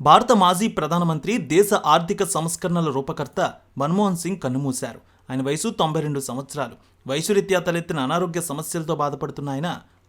భారత మాజీ ప్రధానమంత్రి దేశ ఆర్థిక సంస్కరణల రూపకర్త మన్మోహన్ సింగ్ కన్నుమూశారు. ఆయన వయసు తొంభై రెండు సంవత్సరాలు. వయసు రీత్యా తలెత్తిన అనారోగ్య సమస్యలతో బాధపడుతున్న ఆయన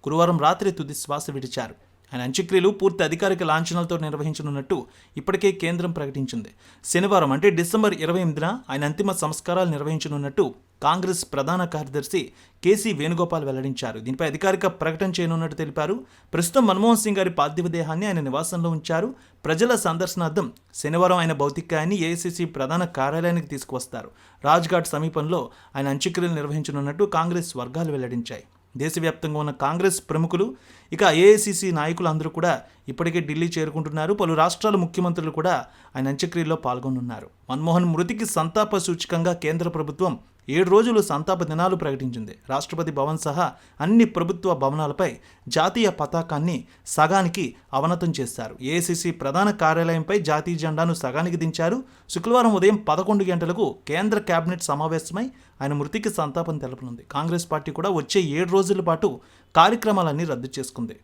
గురువారం రాత్రి తుది శ్వాస విడిచారు. ఆయన అంత్యక్రియలు పూర్తి అధికారిక లాంఛనాలతో నిర్వహించనున్నట్టు ఇప్పటికే కేంద్రం ప్రకటించింది. శనివారం అంటే డిసెంబర్ ఇరవై ఎనిమిదిన ఆయన అంతిమ సంస్కారాలు నిర్వహించనున్నట్టు కాంగ్రెస్ ప్రధాన కార్యదర్శి కేసీ వేణుగోపాల్ వెల్లడించారు. దీనిపై అధికారిక ప్రకటన చేయనున్నట్టు తెలిపారు. ప్రస్తుతం మన్మోహన్ సింగ్ గారి పార్థివ దేహాన్ని ఆయన నివాసంలో ఉంచారు. ప్రజల సందర్శనార్థం శనివారం ఆయన భౌతికాయాన్ని ఏఐసిసి ప్రధాన కార్యాలయానికి తీసుకువస్తారు. రాజ్ఘాట్ సమీపంలో ఆయన అంత్యక్రియలు నిర్వహించనున్నట్టు కాంగ్రెస్ వర్గాలు వెల్లడించాయి. దేశవ్యాప్తంగా ఉన్న కాంగ్రెస్ ప్రముఖులు ఇక ఏఐసిసి నాయకులు అందరూ కూడా ఇప్పటికే ఢిల్లీ చేరుకుంటున్నారు. పలు రాష్ట్రాల ముఖ్యమంత్రులు కూడా ఆయన అంత్యక్రియల్లో పాల్గొనున్నారు. మన్మోహన్ మృతికి సంతాప సూచకంగా కేంద్ర ప్రభుత్వం ఏడు రోజులు సంతాప దినాలు ప్రకటించింది. రాష్ట్రపతి భవన్ సహా అన్ని ప్రభుత్వ భవనాలపై జాతీయ పతాకాన్ని సగానికి అవనతం చేశారు. ఏసీసీ ప్రధాన కార్యాలయంపై జాతీయ జెండాను సగానికి దించారు. శుక్రవారం ఉదయం పదకొండు గంటలకు కేంద్ర కేబినెట్ సమావేశమై ఆయన మృతికి సంతాపం తెలపనుంది. కాంగ్రెస్ పార్టీ కూడా వచ్చే ఏడు రోజుల పాటు కార్యక్రమాలన్నీ రద్దు చేసుకుంది.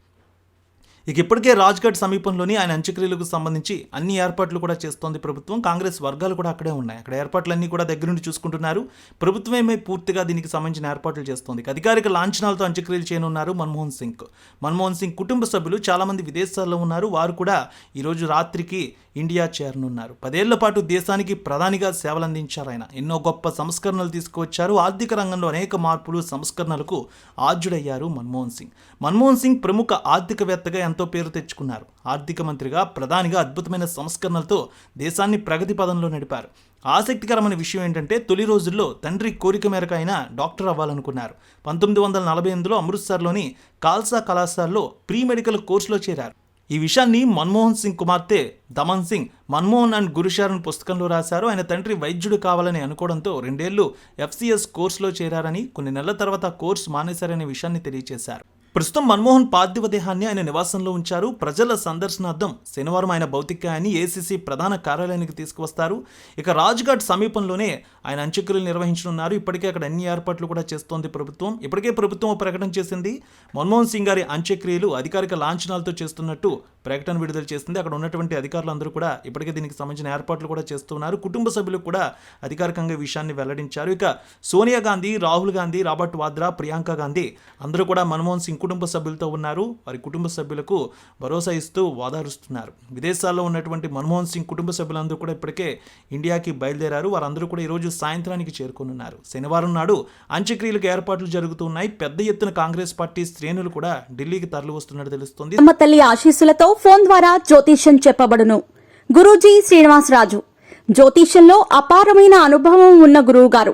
ఇక ఇప్పటికే రాజ్ఘాట్ సమీపంలోని ఆయన అంత్యక్రియలకు సంబంధించి అన్ని ఏర్పాట్లు కూడా చేస్తోంది ప్రభుత్వం. కాంగ్రెస్ వర్గాలు కూడా అక్కడే ఉన్నాయి. అక్కడ ఏర్పాట్లన్నీ కూడా దగ్గరుండి చూసుకుంటున్నారు. ప్రభుత్వమే పూర్తిగా దీనికి సంబంధించిన ఏర్పాట్లు చేస్తోంది. అధికారిక లాంఛనాలతో అంత్యక్రియలు చేయనున్నారు మన్మోహన్ సింగ్. మన్మోహన్ సింగ్ కుటుంబ సభ్యులు చాలామంది విదేశాల్లో ఉన్నారు. వారు కూడా ఈరోజు రాత్రికి ఇండియా చేరనున్నారు. పదేళ్ళ పాటు దేశానికి ప్రధానిగా సేవలందించారు ఆయన. ఎన్నో గొప్ప సంస్కరణలు తీసుకువచ్చారు. ఆర్థిక రంగంలో అనేక మార్పులు సంస్కరణలకు ఆద్యుడయ్యారు మన్మోహన్ సింగ్. మన్మోహన్ సింగ్ ప్రముఖ ఆర్థికవేత్తగా ఎంతో పేరు తెచ్చుకున్నారు. ఆర్థిక మంత్రిగా ప్రధానిగా అద్భుతమైన సంస్కరణలతో దేశాన్ని ప్రగతి పదంలో నడిపారు. ఆసక్తికరమైన విషయం ఏంటంటే తొలి రోజుల్లో తండ్రి కోరిక మేరకు ఆయన డాక్టర్ అవ్వాలనుకున్నారు. పంతొమ్మిది వందల నలభై ఎనిమిదిలో అమృత్సర్లోని కాల్సా కళాశాలలో ప్రీ మెడికల్ కోర్సులో చేరారు. ఈ విషయాన్ని మన్మోహన్ సింగ్ కుమార్తె దమన్ సింగ్ మన్మోహన్ అండ్ గురుశారన్ పుస్తకంలో రాశారు. ఆయన తండ్రి వైద్యుడు కావాలని అనుకోవడంతో రెండేళ్ళు ఎఫ్సిఎస్ కోర్సులో చేరారని కొన్ని నెలల తర్వాత కోర్సు మానేశారనే విషయాన్ని తెలియజేశారు. ప్రస్తుతం మన్మోహన్ పార్థివ దేహాన్ని ఆయన నివాసంలో ఉంచారు. ప్రజల సందర్శనార్థం శనివారం ఆయన భౌతికాయాన్ని ఏసీసీ ప్రధాన కార్యాలయానికి తీసుకువస్తారు. ఇక రాజ్ఘాట్ సమీపంలోనే ఆయన అంత్యక్రియలు నిర్వహించనున్నారు. ఇప్పటికే అక్కడ అన్ని ఏర్పాట్లు కూడా చేస్తోంది ప్రభుత్వం. ఇప్పటికే ప్రభుత్వం ప్రకటన చేసింది. మన్మోహన్ సింగ్ గారి అంత్యక్రియలు అధికారిక లాంఛనాలతో చేస్తున్నట్టు ప్రకటన విడుదల చేసింది. అక్కడ ఉన్నటువంటి అధికారులందరూ కూడా ఇప్పటికే దీనికి సంబంధించిన ఏర్పాట్లు కూడా చేస్తున్నారు. కుటుంబ సభ్యులు కూడా అధికారికంగా విషయాన్ని వెల్లడించారు. ఇక సోనియా గాంధీ రాహుల్ గాంధీ రాబర్ట్ వాద్రా ప్రియాంక గాంధీ అందరూ కూడా మన్మోహన్ సింగ్ కుటుంబ సభ్యులతో ఉన్నారు. వారి కుటుంబ సభ్యులకు భరోసా ఇస్తూ వాదారుస్తున్నారు. విదేశాల్లో ఉన్నటువంటి మన్మోహన్ సింగ్ కుటుంబ సభ్యులందరూ కూడా ఇప్పటికే ఇండియాకి బయలుదేరారు. వారందరూ కూడా ఈరోజు సాయంత్రానికి చేరుకోనున్నారు. శనివారం నాడు అంత్యక్రియలకు ఏర్పాట్లు జరుగుతున్నాయి. పెద్ద ఎత్తున కాంగ్రెస్ పార్టీ శ్రేణులు కూడా ఢిల్లీకి తరలి వస్తున్నట్టు తెలుస్తుంది. అమ్మ తల్లి ఆశీస్సులతో ఫోన్ ద్వారా జ్యోతిష్యం చెప్పబడును. గురూజీ శ్రీనివాసరాజు. జ్యోతిష్యంలో అపారమైన అనుభవం ఉన్న గురువు గారు